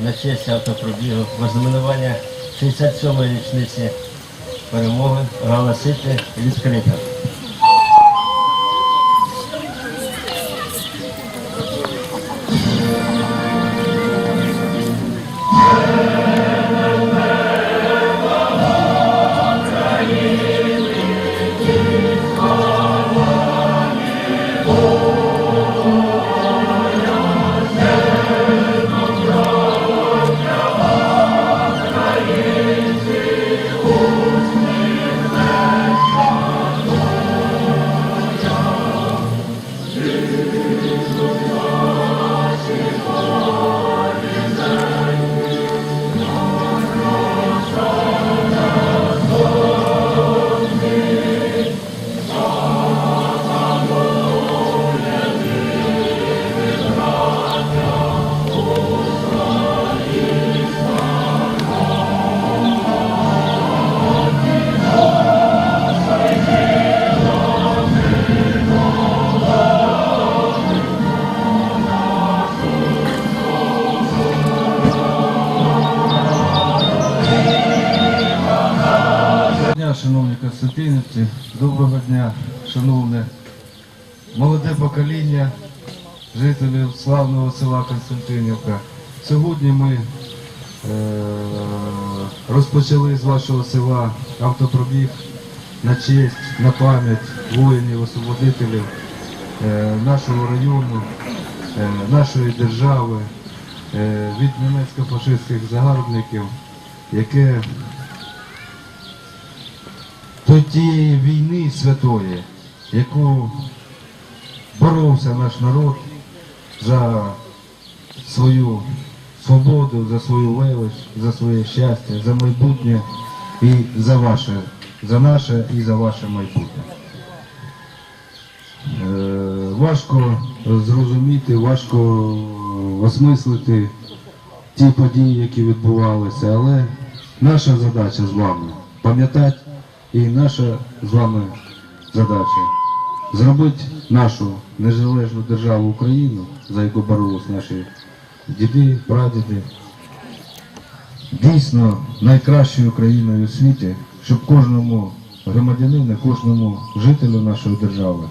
на честь автопробігу вознаменування 67-ї річниці перемоги оголосити відкрито. Доброго дня, шановні константинівці, доброго дня, шановне молоде покоління жителів славного села Константинівка. Сьогодні ми е, розпочали з вашого села автопробіг на честь, на пам'ять воїнів-освободителів е, нашого району, е, нашої держави від німецько-фашистських загарбників, яке тієї війни святої, яку боровся наш народ за свою свободу, за свою велич, за своє щастя, за майбутнє і за ваше, за наше і за ваше майбутнє. Е, важко зрозуміти, важко осмислити ті події, які відбувалися, але наша задача з вами пам'ятати і наша з вами задача зробити нашу незалежну державу Україну, за яку боролись наші діди, прадіди, дійсно найкращою країною у світі, щоб кожному громадянину, кожному жителю нашої держави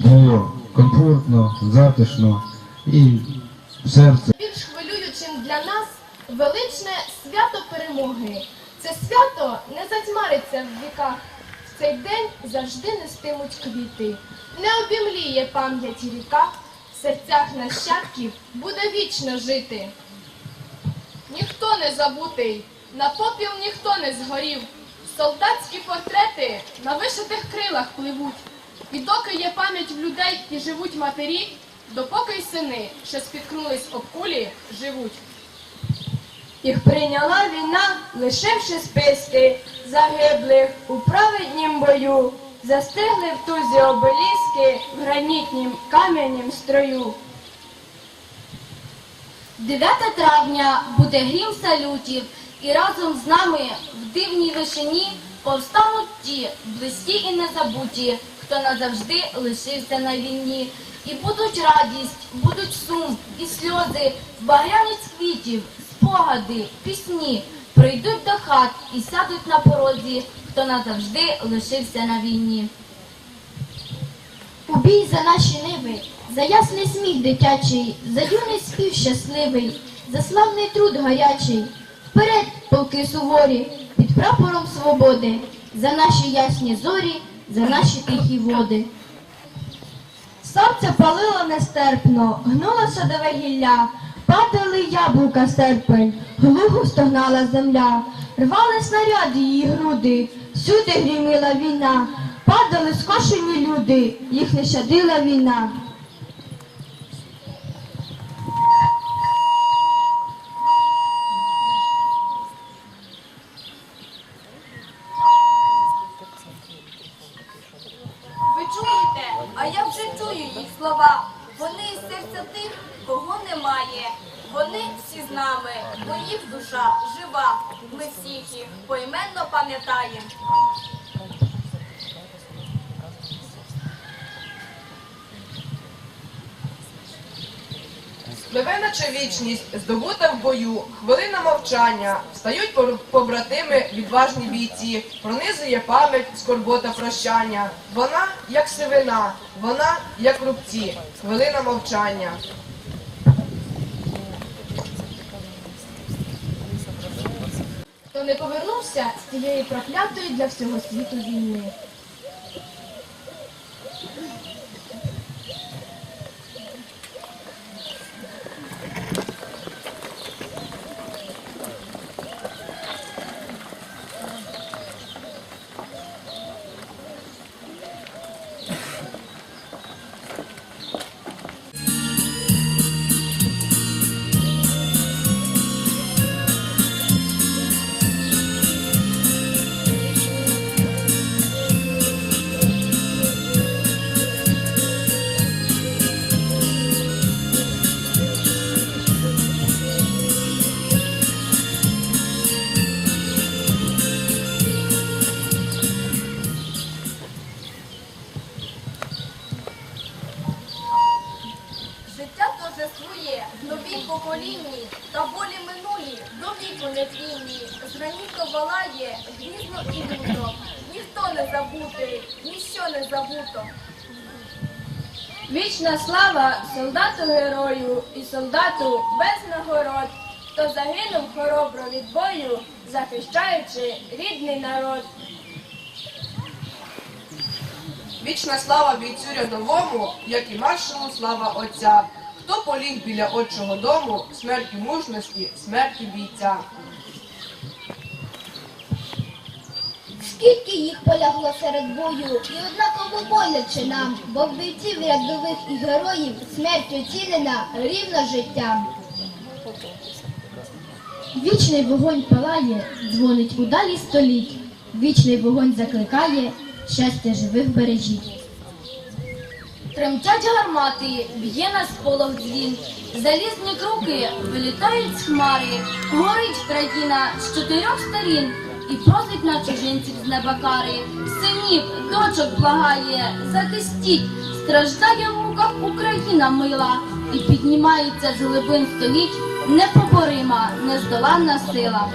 було комфортно, затишно і серце. Більш хвилюючим для нас величне свято перемоги. Це свято не затьмариться в віках. В цей день завжди нестимуть квіти. Не обімліє пам'яті ріка, в серцях нащадків буде вічно жити. Ніхто не забутий, на попіл ніхто не згорів. Солдатські портрети на вишитих крилах пливуть. І доки є пам'ять в людей і живуть матері, допоки й сини, що спіткнулись об кулі, живуть. Їх прийняла війна, лишивши списки загиблих у праведнім бою, застигли в тузі обеліски в гранітнім кам'янім строю. 9 травня буде грім салютів, і разом з нами в дивній вишині повстануть ті, близькі і незабуті, хто назавжди лишився на війні. І будуть радість, будуть сум і сльози, багряність квітів, спогади, пісні, прийдуть до хат і сядуть на порозі, хто назавжди лишився на війні. У бій за наші ниви, за ясний сміх дитячий, за юний спів щасливий, за славний труд гарячий. Вперед, полки суворі, під прапором свободи, за наші ясні зорі, за наші тихі води. Сонце палило нестерпно, гнулося до вигілля, падали яблука серпень, глухо стогнала земля, рвали снаряди її груди, всюди гріміла війна, падали скошені люди, їх не щадила війна. Немає. Вони всі з нами, бо їх душа жива. Ми всіх їх поіменно пам'ятаємо. Пливе наче вічність, здобута в бою, хвилина мовчання, встають побратими, відважні бійці, пронизує пам'ять, скорбота прощання. Вона, як сивина, вона, як рубці, хвилина мовчання. Хто не повернувся з цієї проклятої для всього світу війни. Зраніто волає, грізно і люто. Ніхто не забутий, ніщо не забуто. Вічна слава солдату герою і солдату без нагород, хто загинув хоробро від бою, захищаючи рідний народ. Вічна слава бійцю рядовому, як і маршалу слава отця. Хто поліг біля отчого дому, смерті мужності, смерті бійця. Скільки їх полягло серед бою, і однаково боляче нам, бо в бійців рядових і героїв смерть оцінена рівно життям. Вічний вогонь палає, дзвонить у далі століть. Вічний вогонь закликає, щастя живих бережіть. Тремтять гармати, б'є на сполох дзвін. Залізні круки вилітають з хмари. Горить країна з чотирьох сторін і просить на чужинців з неба кари. Синів, дочок благає, захистіть, страждає в муках Україна мила, і піднімається з глибин століть непоборима, нездоланна сила.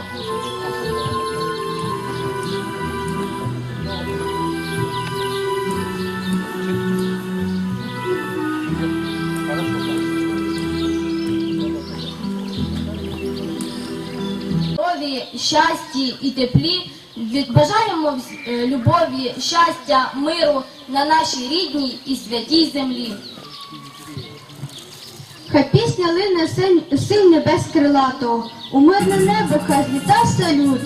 Щасті і теплі. Від- Бажаємо е, любові, щастя, миру на нашій рідній і святій землі. Хай пісня лине синь небес крилато, у мирне небо хай зліта салют.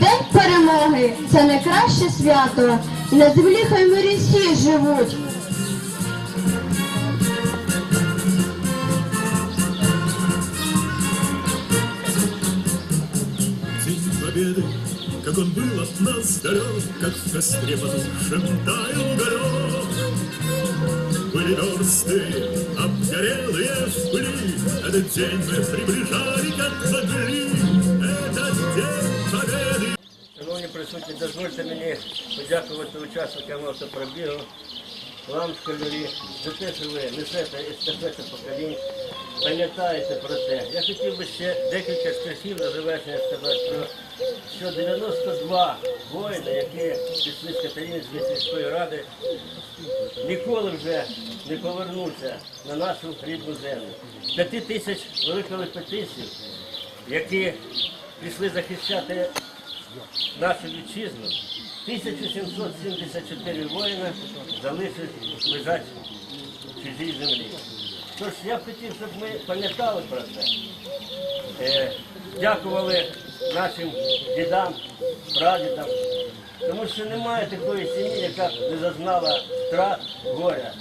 День перемоги це найкраще свято, на землі хай мирі всі живуть. как он был от нас далек, как в костре потушен таял уголек. Были версты, обгорелые в пыли, этот день мы приближали, как могли. Этот день Победы Шановні присутні, дозвольте мені подякувати учасникам автопробігу, вам, школярі, за те, що ви несете естафету поколінь, пам'ятаєте про те. Я хотів би ще декілька стихів на завершення сказати про що 92 воїни, які пішли з Катеринської сільської ради, ніколи вже не повернуться на нашу рідну землю. П'яти тисяч великих петицій, які прийшли захищати нашу вітчизну, 1774 воїна залишились лежать в чужій землі. Тож я б хотів, щоб ми пам'ятали про це, е, дякували нашим дідам, прадідам, тому що немає такої сім'ї, яка не зазнала втрат, горя.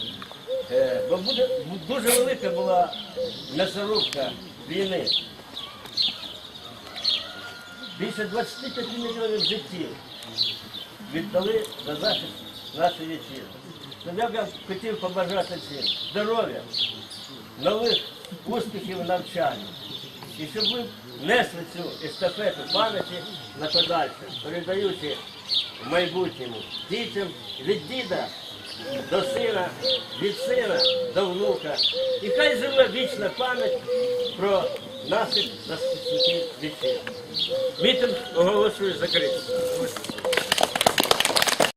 Е, бо буде, дуже велика була м'ясорубка війни. Більше 25 мільйонів життів віддали за захист нашої вітчизни. Я б хотів побажати всім здоров'я, нових успіхів в навчанні. І щоб ви несли цю естафету пам'яті на подальше, передаючи майбутньому дітям від діда до сина, від сина до внука. І хай живе вічна пам'ять про наших захисників вітчизни. Мітинг оголошую закритим.